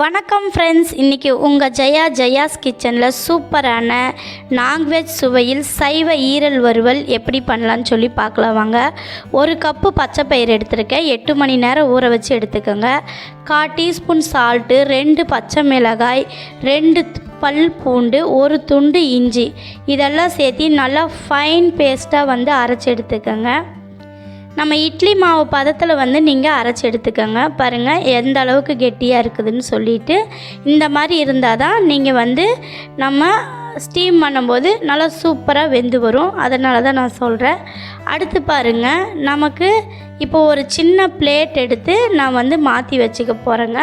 வணக்கம் ஃப்ரெண்ட்ஸ் இன்றைக்கி உங்கள் ஜெயா ஜெயாஸ் கிச்சனில் சூப்பரான நான்வெஜ் சுவையில் சைவ ஈரல் வறுவல் எப்படி பண்ணலான்னு சொல்லி பார்க்கலாம் வாங்க. ஒரு கப்பு பச்சை பயிர் எடுத்திருக்கேன். எட்டு மணி நேரம் ஊற வச்சு எடுத்துக்கோங்க. கால் டீஸ்பூன் சால்ட்டு ரெண்டு பச்சை மிளகாய் ரெண்டு பல் பூண்டு ஒரு துண்டு இஞ்சி. இதெல்லாம் சேர்த்து நல்லா ஃபைன் பேஸ்ட்டாக வந்து அரைச்சி எடுத்துக்கோங்க. நம்ம இட்லி மாவு பதத்தில் வந்து நீங்கள் அரைச்சி எடுத்துக்கோங்க. பாருங்கள் எந்த அளவுக்கு கெட்டியாக இருக்குதுன்னு சொல்லிட்டு இந்த மாதிரி இருந்தால் தான் நீங்கள் வந்து நம்ம ஸ்டீம் பண்ணும்போது நல்லா சூப்பராக வெந்து வரும். அதனால தான் நான் சொல்கிறேன் அடுத்து பாருங்கள் நமக்கு இப்போ ஒரு சின்ன பிளேட் எடுத்து நான் வந்து மாற்றி வச்சுக்க போகிறேங்க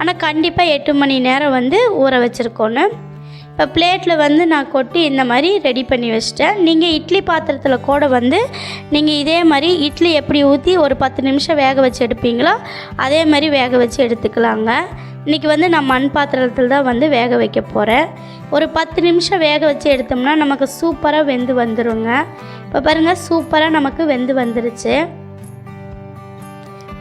ஆனால் கண்டிப்பாக எட்டு மணி நேரம் வந்து ஊற வச்சுருக்கோன்னு. இப்போ பிளேட்டில் வந்து நான் கொட்டி இந்த மாதிரி ரெடி பண்ணி வச்சிட்டேன். நீங்கள் இட்லி பாத்திரத்தில் கூட வந்து நீங்கள் இதே மாதிரி இட்லி எப்படி ஊற்றி ஒரு பத்து நிமிஷம் வேக வச்சு எடுப்பீங்களோ அதே மாதிரி வேக வச்சு எடுத்துக்கலாங்க. இன்றைக்கி வந்து நான் மண் பாத்திரத்தில் தான் வந்து வேக வைக்க போகிறேன் ஒரு பத்து நிமிஷம் வேக வச்சு எடுத்தோம்னா நமக்கு சூப்பராக வெந்து வந்துருங்க. இப்போ பாருங்கள் சூப்பராக நமக்கு வெந்து வந்துருச்சு.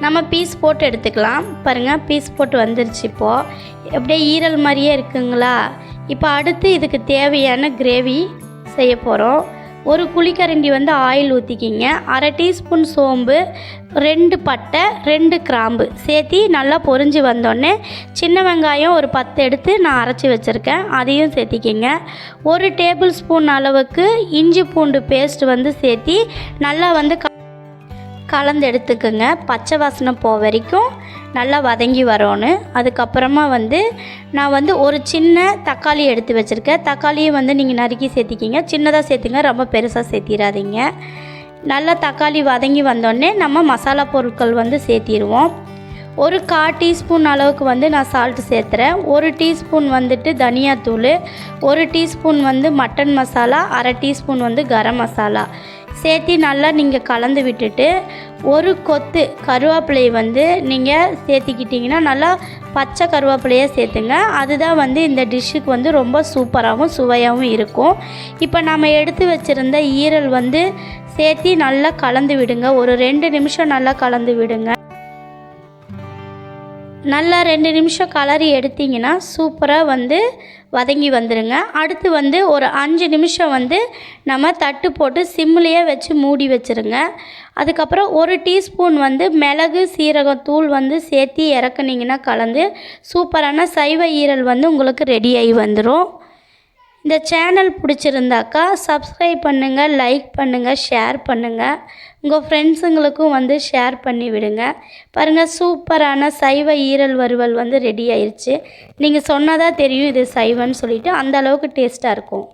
நம்ம பீஸ் போட்டு எடுத்துக்கலாம். பாருங்கள் பீஸ் போட்டு வந்துருச்சு இப்போது அப்படியே ஈரல் மாதிரியே இருக்குங்களா? இப்போ அடுத்து இதுக்கு தேவையான கிரேவி செய்ய போகிறோம் ஒரு குழிக்கரண்டி வந்து ஆயில் ஊற்றிக்கிங்க அரை டீஸ்பூன் சோம்பு ரெண்டு பட்டை ரெண்டு கிராம்பு சேர்த்தி நல்லா பொறிஞ்சு வந்தோடனே சின்ன வெங்காயம் ஒரு பத்து எடுத்து நான் அரைச்சி வச்சுருக்கேன். அதையும் சேர்த்திக்கிங்க. ஒரு டேபிள் ஸ்பூன் அளவுக்கு இஞ்சி பூண்டு பேஸ்ட் வந்து சேர்த்தி நல்லா வந்து க- கலந்து எடுத்துக்கோங்க. பச்சை வாசனை போ வரைக்கும் நல்லா வதங்கி வரணும் அதுக்கப்புறமா வந்து நான் வந்து ஒரு சின்ன தக்காளி எடுத்து வச்சுருக்கேன். தக்காளியை வந்து நீங்கள் நறுக்கி சேர்த்திக்கிங்க. சின்னதாக சேர்த்துங்க ரொம்ப பெருசாக சேர்த்திடாதீங்க நல்லா தக்காளி வதங்கி வந்தோடனே நம்ம மசாலா பொருட்கள் வந்து சேர்த்திடுவோம் ஒரு கா டீஸ்பூன் அளவுக்கு வந்து நான் சால்ட்டு சேர்த்துறேன். ஒரு டீஸ்பூன் வந்துட்டு தனியாத்தூள். ஒரு டீஸ்பூன் வந்து மட்டன் மசாலா. அரை டீஸ்பூன் வந்து கரம் மசாலா. சேர்த்து நல்லா நீங்கள் கலந்து விட்டுட்டு ஒரு கொத்து கருவேப்பிலையை வந்து நீங்கள் சேர்த்துக்கிட்டிங்கன்னா நல்லா பச்சை கருவேப்பிலையை சேர்த்துங்க. அதுதான் வந்து இந்த டிஷ்ஷுக்கு வந்து ரொம்ப சூப்பராகவும் சுவையாகவும் இருக்கும். இப்போ நம்ம எடுத்து வச்சுருந்த ஈரல் வந்து சேர்த்து நல்லா கலந்து விடுங்க. ஒரு ரெண்டு நிமிஷம் நல்லா கலந்து விடுங்க. நல்லா ரெண்டு நிமிஷம் கலரி எடுத்தீங்கன்னா சூப்பராக வந்து வதங்கி வந்துடுங்க அடுத்து வந்து ஒரு அஞ்சு நிமிஷம் வந்து நம்ம தட்டு போட்டு சிம்லேயே வச்சு மூடி வச்சுருங்க. அதுக்கப்புறம் ஒரு டீஸ்பூன் வந்து மிளகு சீரகம் தூள் வந்து சேர்த்து இறக்குனிங்கன்னா கலந்து சூப்பரான சைவ ஈரல் வந்து உங்களுக்கு ரெடியாகி வந்துடும் இந்த சேனல் பிடிச்சிருந்தாக்கா சப்ஸ்கிரைப் பண்ணுங்கள் லைக் பண்ணுங்கள் ஷேர் பண்ணுங்கள் உங்கள் ஃப்ரெண்ட்ஸுங்களுக்கும் வந்து ஷேர் பண்ணி விடுங்க. பாருங்கள் சூப்பரான சைவ ஈரல் வறுவல் வந்து ரெடி ஆயிடுச்சு நீங்கள் சொன்னதாக தெரியும் இது சைவன்னு சொல்லிட்டு அந்த அளவுக்கு டேஸ்ட்டாக இருக்கும்.